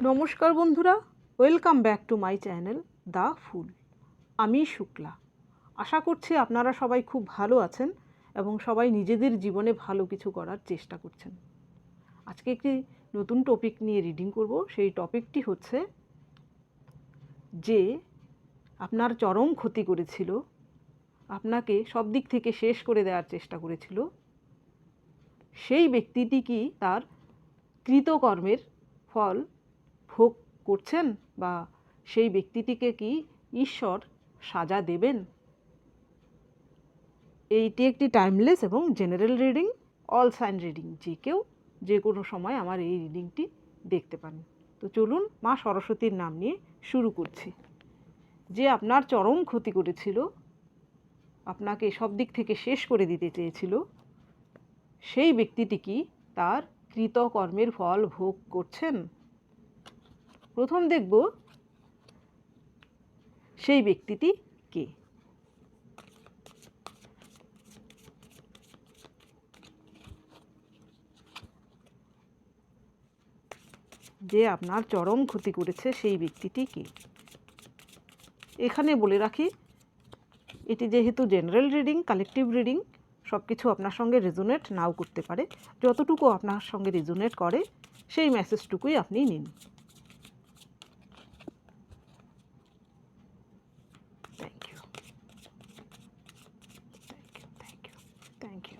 নমস্কার বন্ধুরা welcome back to my channel the ফুল আমি শুক্লা। আশা করছি আপনারা সবাই খুব ভালো আছেন এবং সবাই নিজেদের জীবনে ভালো কিছু করার চেষ্টা করছেন। আজকে একটি নতুন টপিক নিয়ে রিডিং করব। সেই টপিকটি হচ্ছে যে আপনার চরম ক্ষতি করেছিল, আপনাকে সব দিক থেকে শেষ করে দেওয়ার চেষ্টা করেছিল। সেই ব্যক্তিটি কি তার কৃতকর্মের ফল ভোগ করছেন বা সেই ব্যক্তিটিকে কি ঈশ্বর সাজা দেবেন? এইটি একটি টাইমলেস এবং general reading all sign reading যে কেউ যে কোনো সময় আমার এই রিডিংটি দেখতে পান। তো চলুন মা সরস্বতীর নাম নিয়ে শুরু করছি। যে আপনার চরম ক্ষতি করেছিল, আপনাকে সব দিক থেকে শেষ করে দিতে চেয়েছিল, সেই ব্যক্তিটি কি তার কৃতকর্মের ফল ভোগ করছেন? প্রথম দেখব সেই ব্যক্তিটি কে। যে আপনার চরম ক্ষতি করেছে সেই ব্যক্তিটি কে। এখানে বলে রাখি, এটি যেহেতু জেনারেল রিডিং, কালেকটিভ রিডিং সব কিছু আপনার সঙ্গে রেজোনেট নাও করতে পারে। যতটুকু আপনার সঙ্গে রেজোনেট করে, সেই মেসেজটুকুই আপনি নিন thank you thank you thank you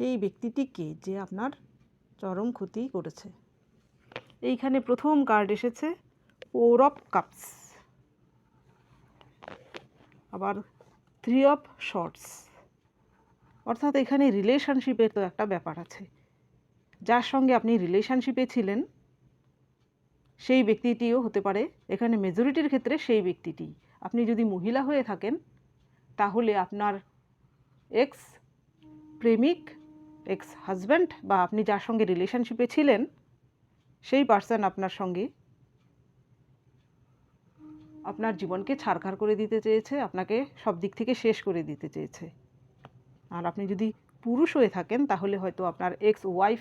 সেই ব্যক্তিটিকে যে আপনার চরম ক্ষতি করেছে। এইখানে প্রথম কার্ড এসেছে ফোর অফ কাপস আবার থ্রি অফ শর্টস অর্থাৎ এখানে রিলেশনশিপের তো একটা ব্যাপার আছে। যার সঙ্গে আপনি রিলেশনশিপে ছিলেন, সেই ব্যক্তিটিও হতে পারে। এখানে মেজরিটির ক্ষেত্রে সেই ব্যক্তিটি। আপনি যদি মহিলা হয়ে থাকেন, তাহলে আপনার এক্স প্রেমিক এক্স হাজব্যান্ড বা আপনি যার সঙ্গে রিলেশনশিপে ছিলেন, সেই পার্সন আপনার সঙ্গে আপনার জীবনকে ছাড়খাড় করে দিতে চেয়েছে, আপনাকে সব দিক থেকে শেষ করে দিতে চেয়েছে। আর আপনি যদি পুরুষ হয়ে থাকেন, তাহলে হয়তো আপনার এক্স ওয়াইফ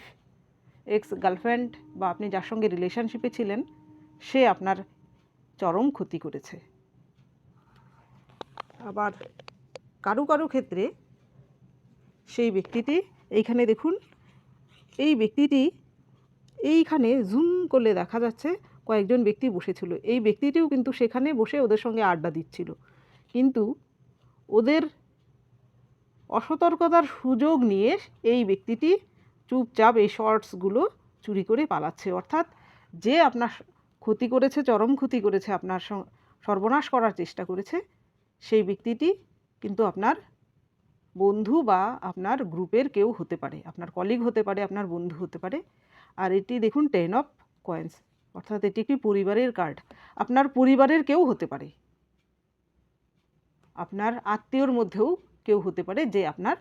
এক্স গার্লফ্রেন্ড বা আপনি যার সঙ্গে রিলেশনশিপে ছিলেন, সে আপনার চরম ক্ষতি করেছে। আবার কারও কারও ক্ষেত্রে সেই ব্যক্তিটি এইখানে দেখুন, এই ব্যক্তিটি এইখানে জুম করলে দেখা যাচ্ছে কয়েকজন ব্যক্তি বসেছিল। এই ব্যক্তিটিও কিন্তু সেখানে বসে ওদের সঙ্গে আড্ডা দিচ্ছিল। কিন্তু ওদের অসতর্কতার সুযোগ নিয়ে এই ব্যক্তিটি চুপচাপ এই শর্টসগুলো চুরি করে পালাচ্ছে। অর্থাৎ যে আপনার ক্ষতি করেছে, চরম ক্ষতি করেছে, আপনার সর্বনাশ করার চেষ্টা করেছে, সেই ব্যক্তিটি কিন্তু আপনার বন্ধু বা আপনার গ্রুপের কেউ হতে পারে, আপনার কলিগ হতে পারে, আপনার বন্ধু হতে পারে। আর এটি দেখুন টেন অফ কয়েন্স অর্থাৎ এটি একটি পরিবারের কার্ড আপনার পরিবারের কেউ হতে পারে। আপনার আত্মীয়র মধ্যেও কেউ হতে পারে যে আপনার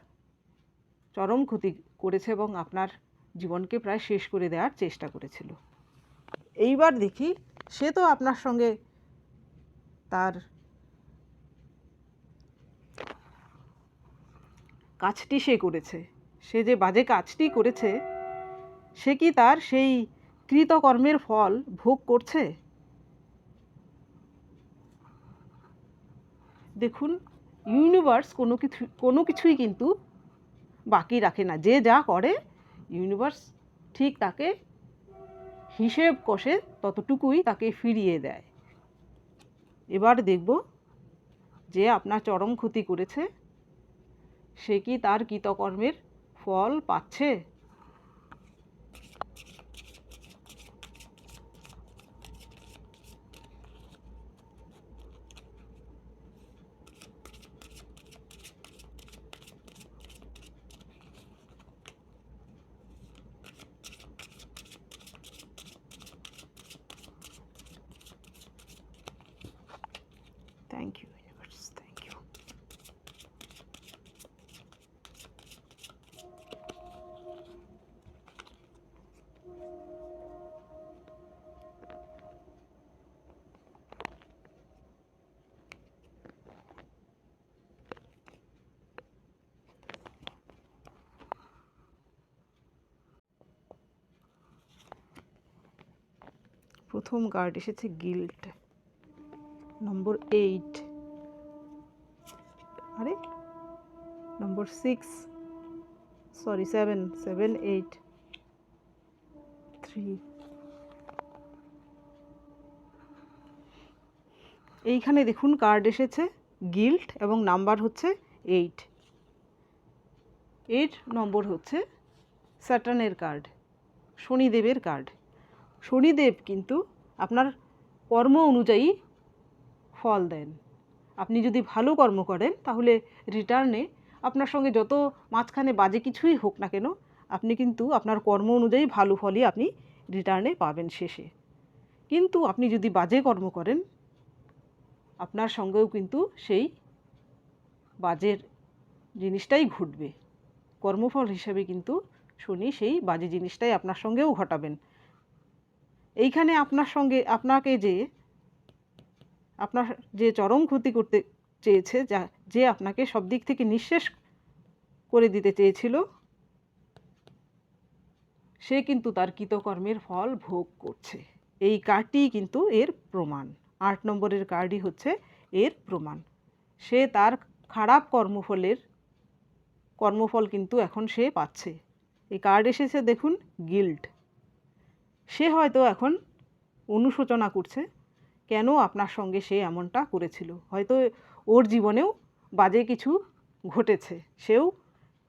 চরম ক্ষতি করেছে এবং আপনার জীবনকে প্রায় শেষ করে দেওয়ার চেষ্টা করেছিল। এইবার দেখি, সে তো আপনার সঙ্গে তার কাজটি সে করেছে। সে যে বাজে কাজটি করেছে, সে কি তার সেই কৃতকর্মের ফল ভোগ করছে? দেখুন ইউনিভার্স কোনো কিছু, কোনো কিছুই কিন্তু বাকি রাখে না। যে যা করে ইউনিভার্স ঠিক তাকে হিসেব কষে ততটুকুই তাকে ফিরিয়ে দেয়। এবার দেখব যে আপনার চরম ক্ষতি করেছে সে কি তার কৃতকর্মের ফল পাচ্ছে? প্রথম কার্ড এসেছে গিল্ট নম্বর এইট আরে number six sorry seven seven eight three এইখানে দেখুন কার্ড এসেছে গিল্ট এবং নাম্বার হচ্ছে এইট এইট নম্বর হচ্ছে স্যাটার্নের কার্ড শনিদেবের কার্ড শনিদেব কিন্তু আপনার কর্ম অনুযায়ী ফল দেন। আপনি যদি ভালো কর্ম করেন, তাহলে রিটার্নে আপনার সঙ্গে যত মাঝখানে বাজে কিছুই হোক না কেন, আপনি কিন্তু আপনার কর্ম অনুযায়ী ভালো ফলই আপনি রিটার্নে পাবেন শেষে। কিন্তু আপনি যদি বাজে কর্ম করেন, আপনার সঙ্গেও কিন্তু সেই বাজের জিনিসটাই ঘটবে। কর্মফল হিসাবে কিন্তু শনি সেই বাজে জিনিসটাই আপনার সঙ্গেও ঘটাবেন। এইখানে আপনার সঙ্গে আপনাকে যে, আপনার যে চরম ক্ষতি করতে চেয়েছে, যা, যে আপনাকে সব দিক থেকে নিঃশেষ করে দিতে চেয়েছিল, সে কিন্তু তার কৃতকর্মের ফল ভোগ করছে। এই কার্ডটি কিন্তু এর প্রমাণ। আট নম্বরের কার্ডই হচ্ছে এর প্রমাণ। সে তার খারাপ কর্মফলের, কর্মফল কিন্তু এখন সে পাচ্ছে। এই কার্ড এসেছে দেখুন, গিল্ড। সে হয়তো এখন অনুশোচনা করছে, কেন আপনার সঙ্গে সে এমনটা করেছিল? হয়তো ওর জীবনেও বাজে কিছু ঘটেছে, সেও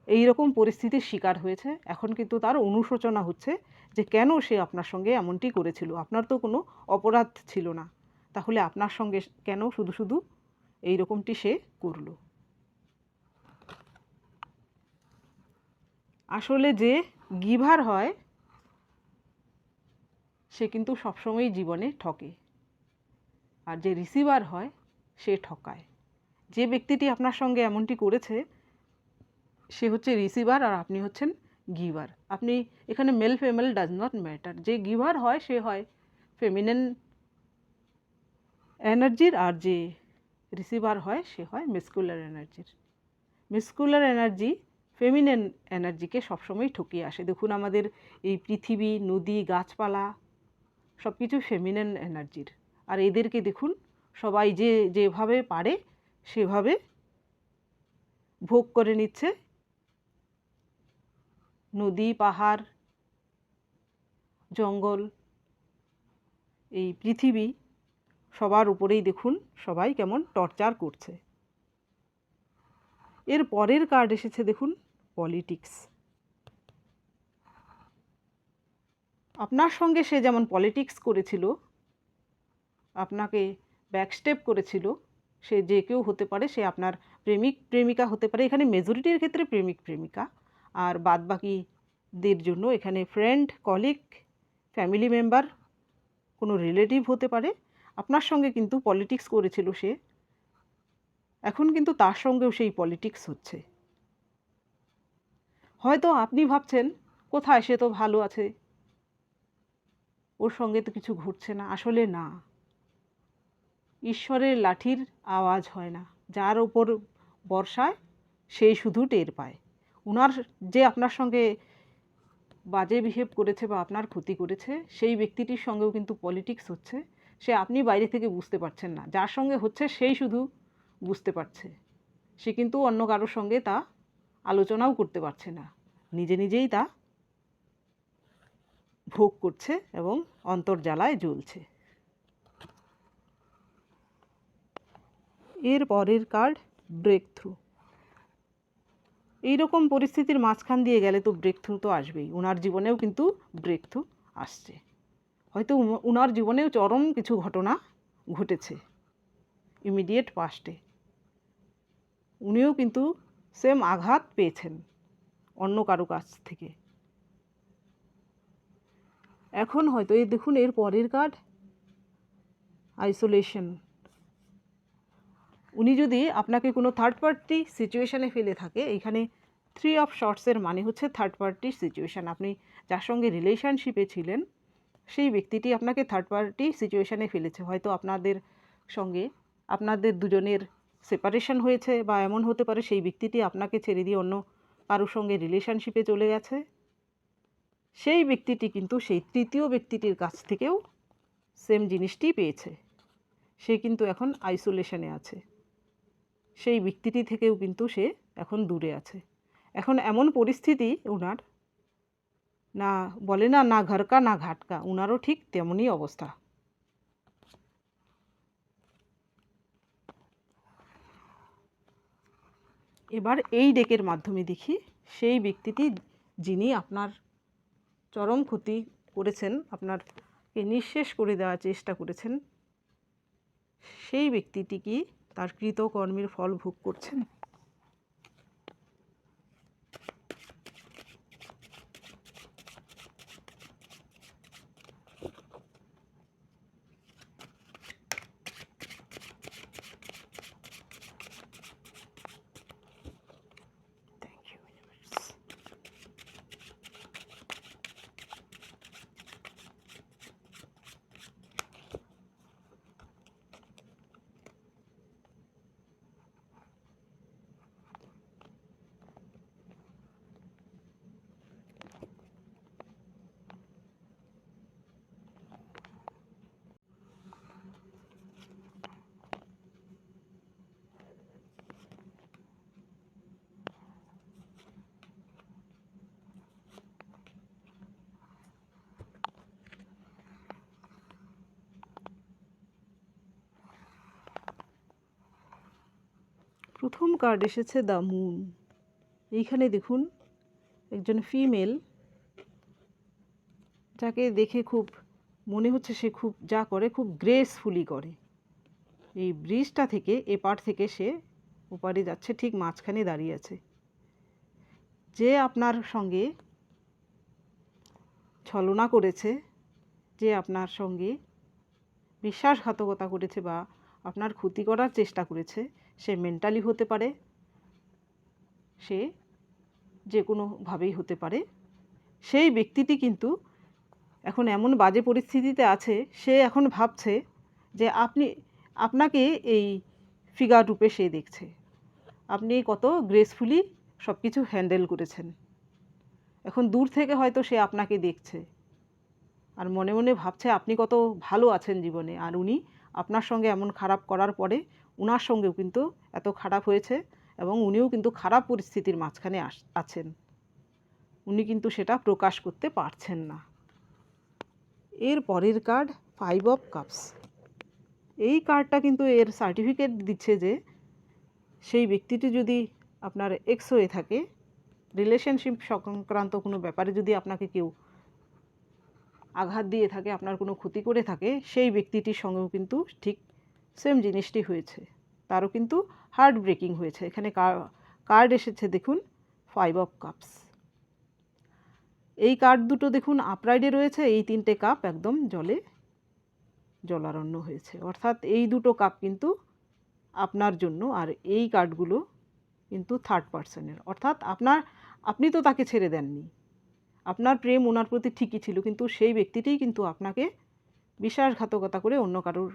এই রকম পরিস্থিতির শিকার হয়েছে, এখন কিন্তু তার অনুশোচনা হচ্ছে যে কেন সে আপনার সঙ্গে এমনটি করেছিল। আপনার তো কোনো অপরাধ ছিল না, তাহলে আপনার সঙ্গে কেন শুধু শুধু এই রকমটি সে করল? আসলে যে গিভার হয় সে কিন্তু সবসময়ই জীবনে ঠকে। আর যে রিসিভার হয়, সে ঠকায়। যে ব্যক্তিটি আপনার সঙ্গে এমনটি করেছে, সে হচ্ছে রিসিভার আর আপনি হচ্ছেন গিভার আপনি এখানে male female does not matter যে গিভার হয়, সে হয় ফেমিনেন এনার্জির আর যে রিসিভার হয়, সে হয় মিসকুলার এনার্জির। মিসকুলার এনার্জি ফেমিনেন এনার্জিকে সবসময় ঠকিয়ে আসে। দেখুন আমাদের এই পৃথিবী, নদী, গাছপালা সব কিছু ফেমিনেন এনার্জির আর এদেরকে দেখুন, সবাই যে যেভাবে পারে, সেভাবে ভোগ করে নিচ্ছে। নদী, পাহাড়, জঙ্গল, এই পৃথিবী, সবার উপরেই দেখুন, সবাই কেমন টর্চার করছে। এর পরের কার্ড এসেছে দেখুন পলিটিক্স আপনার সঙ্গে সে যেমন পলিটিক্স করেছিল, আপনাকে ব্যাকস্টেপ করেছিল, সে যে কেউ হতে পারে, সে আপনার প্রেমিক, প্রেমিকা হতে পারে। এখানে মেজরিটির ক্ষেত্রে প্রেমিক, প্রেমিকা। আর বাদ বাকিদের জন্য এখানে ফ্রেন্ড কলিগ ফ্যামিলি মেম্বার কোনো রিলেটিভ হতে পারে। আপনার সঙ্গে কিন্তু পলিটিক্স করেছিল সে। এখন কিন্তু তার সঙ্গেও সেই পলিটিক্স হচ্ছে। হয়তো আপনি ভাবছেন, কোথায় সে তো ভালো আছে? ওর সঙ্গে তো কিছু ঘটছে না, আসলে না। ঈশ্বরের লাঠির আওয়াজ হয় না, যার ওপর বর্ষায় সেই শুধু টের পায়। ওনার যে আপনার সঙ্গে বাজে বিহেভ করেছে বা আপনার ক্ষতি করেছে, সেই ব্যক্তিটির সঙ্গেও কিন্তু পলিটিক্স হচ্ছে, সে আপনি বাইরে থেকে বুঝতে পারছেন না। যার সঙ্গে হচ্ছে, সেই শুধু বুঝতে পারছে। সে কিন্তু অন্য কারোর সঙ্গে তা আলোচনাও করতে পারছে না। নিজে নিজেই তা ভোগ করছে এবং অন্তর্জালায় জ্বলছে। এর পরের কার্ড ব্রেক থ্রু এইরকম পরিস্থিতির মাঝখান দিয়ে গেলে তো ব্রেক থ্রু তো আসবেই। ওনার জীবনেও কিন্তু ব্রেক থ্রু আসছে। হয়তো ওনার জীবনেও চরম কিছু ঘটনা ঘটেছে। ইমিডিয়েট পাস্টে উনিও কিন্তু সেম আঘাত পেয়েছেন অন্য কারও কাছ থেকে। এখন হয়তো, এই দেখুন, এর পরের কার্ড আইসোলেশন উনি যদি আপনাকে কোনো থার্ড পার্টি সিচুয়েশানে ফেলে থাকে, এখানে থ্রি অফ শর্টসের মানে হচ্ছে থার্ড পার্টির সিচুয়েশান আপনি যার সঙ্গে রিলেশনশিপে ছিলেন, সেই ব্যক্তিটি আপনাকে থার্ড পার্টি সিচুয়েশানে ফেলেছে। হয়তো আপনাদের সঙ্গে আপনাদের দুজনের সেপারেশন হয়েছে বা এমন হতে পারে, সেই ব্যক্তিটি আপনাকে ছেড়ে দিয়ে অন্য কারোর সঙ্গে রিলেশনশিপে চলে গেছে। সেই ব্যক্তিটি কিন্তু সেই তৃতীয় ব্যক্তিটির কাছ থেকেও সেম জিনিসটি পেয়েছে। সে কিন্তু এখন আইসোলেশনে আছে। সেই ব্যক্তিটি থেকেও কিন্তু সে এখন দূরে আছে। এখন এমন পরিস্থিতি ওনার না বলে না না ঘরকা, না ঘাটকা ওনারও ঠিক তেমনই অবস্থা। এবার এই ডেকের মাধ্যমে দেখি সেই ব্যক্তিটি যিনি আপনার চরম ক্ষতি করেছেন, আপনারকে নিঃশেষ করে দেওয়ার চেষ্টা করেছেন, সেই ব্যক্তিটি কি তার কৃতকর্মের ফল ভোগ করছেন? প্রথম কার্ড এসেছে দ্য মুন এইখানে দেখুন, একজন ফিমেল যাকে দেখে খুব, মনে হচ্ছে সে খুব যা করে, খুব গ্রেসফুলি করে। এই ব্রিজটা থেকে, এপার থেকে সে ওপারে যাচ্ছে, ঠিক মাঝখানে দাঁড়িয়ে আছে। যে আপনার সঙ্গে ছলনা করেছে, যে আপনার সঙ্গে বিশ্বাসঘাতকতা করেছে বা আপনার ক্ষতি করার চেষ্টা করেছে সে মেন্টালি হতে পারে, সে যে কোনোভাবেই হতে পারে, সেই ব্যক্তিটি কিন্তু এখন এমন বাজে পরিস্থিতিতে আছে, সে এখন ভাবছে যে আপনি, আপনাকে এই ফিগার রূপে সে দেখছে। আপনি কত গ্রেসফুলি সব কিছু হ্যান্ডেল করেছেন। এখন দূর থেকে হয়তো সে আপনাকে দেখছে। আর মনে মনে ভাবছে আপনি কত ভালো আছেন জীবনে, আর উনি আপনার সঙ্গে এমন খারাপ করার পরে ওনার সঙ্গেও কিন্তু এত খারাপ হয়েছে এবং উনিও কিন্তু খারাপ পরিস্থিতির মাঝখানে আছেন। উনি কিন্তু সেটা প্রকাশ করতে পারছেন না। এর পরের কার্ড ফাইভ অফ কাপস। এই কার্ডটা কিন্তু এর সার্টিফিকেট দিচ্ছে যে সেই ব্যক্তিটি যদি আপনার এক্স হয়ে থাকে, রিলেশনশিপ সংক্রান্ত কোনো ব্যাপারে যদি আপনাকে কেউ আঘাত দিয়ে থাকে, আপনার কোনো ক্ষতি করে থাকে, সেই ব্যক্তিটির সঙ্গেও কিন্তু ঠিক সেম জিনিসটি হয়েছে। তারও কিন্তু হার্ট ব্রেকিং হয়েছে। এখানে কার্ড এসেছে দেখুন ফাইভ অফ কাপস এই কার্ড দুটো দেখুন আপরাইডে রয়েছে, এই তিনটে কাপ একদম জলে, জলারণ্য হয়েছে। অর্থাৎ এই দুটো কাপ কিন্তু আপনার জন্য আর এই কার্ডগুলো কিন্তু থার্ড পার্সনের অর্থাৎ আপনার, আপনি তো তাকে ছেড়ে দেননি। আপনার প্রেম ওনার প্রতি ঠিকই ছিল, কিন্তু সেই ব্যক্তিটিই কিন্তু আপনাকে বিশ্বাসঘাতকতা করে অন্য কারোর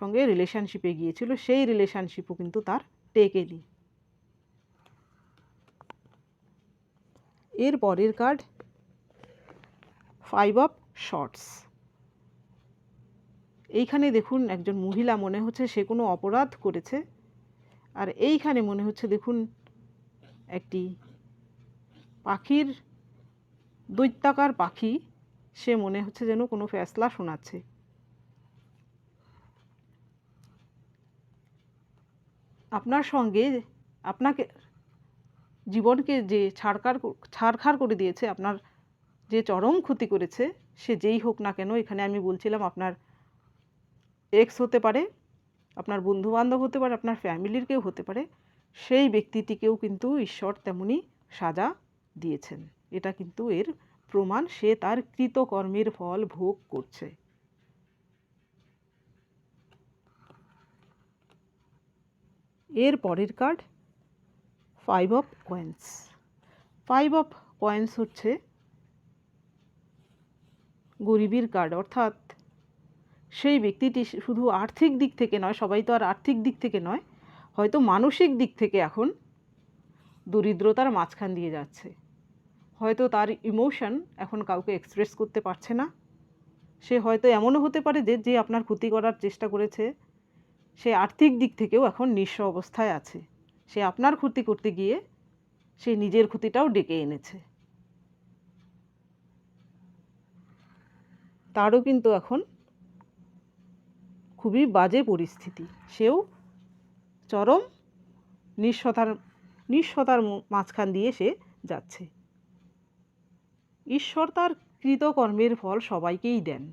সঙ্গে রিলেশনশিপে গিয়েছিল, সেই রিলেশনশিপও কিন্তু তার টেকেনি এর পরের কার্ড ফাইভ অফ শর্টস এইখানে দেখুন একজন মহিলা মনে হচ্ছে সে কোনো অপরাধ করেছে, আর এইখানে মনে হচ্ছে দেখুন একটি পাখির, দৈত্যাকার পাখি, সে মনে হচ্ছে যেন কোনো ফ্যাসলা শোনাচ্ছে। আপনার সঙ্গে আপনাকে, জীবনকে যে ছাড়কার ছাড়খাড় করে দিয়েছে, আপনার যে চরম ক্ষতি করেছে, সে যেই হোক না কেন, এখানে আমি বলছিলাম আপনার এক্স হতে পারে, আপনার বন্ধুবান্ধব হতে পারে, আপনার ফ্যামিলির কেউ হতে পারে, সেই ব্যক্তিটিকেও কিন্তু ঈশ্বর তেমনি সাজা দিয়েছেন। এটা কিন্তু এর প্রমাণ, সে তার কৃতকর্মের ফল ভোগ করছে। এর পরের card five of coins five of coins হচ্ছে গরিবের কার্ড অর্থাৎ সেই ব্যক্তিটি শুধু আর্থিক দিক থেকে নয়, সবাই তো আর আর্থিক দিক থেকে নয়, হয়তো মানসিক দিক থেকে এখন দরিদ্রতার মাঝখান দিয়ে যাচ্ছে। হয়তো তার ইমোশন এখন কাউকে এক্সপ্রেস করতে পারছে না। সে হয়তো এমনও হতে পারে যে যে আপনার ক্ষতি করার চেষ্টা করেছে সে আর্থিক দিক থেকেও এখন নিঃস্ব অবস্থায় আছে। সে আপনার ক্ষতি করতে গিয়ে সে নিজের ক্ষতিটাও ডেকে এনেছে। তারও কিন্তু এখন খুবই বাজে পরিস্থিতি। সেও চরম নিঃস্বতার নিঃস্বতার মাঝখান দিয়ে সে যাচ্ছে। ঈশ্বর তার কৃতকর্মের ফল সবাইকেই দেন।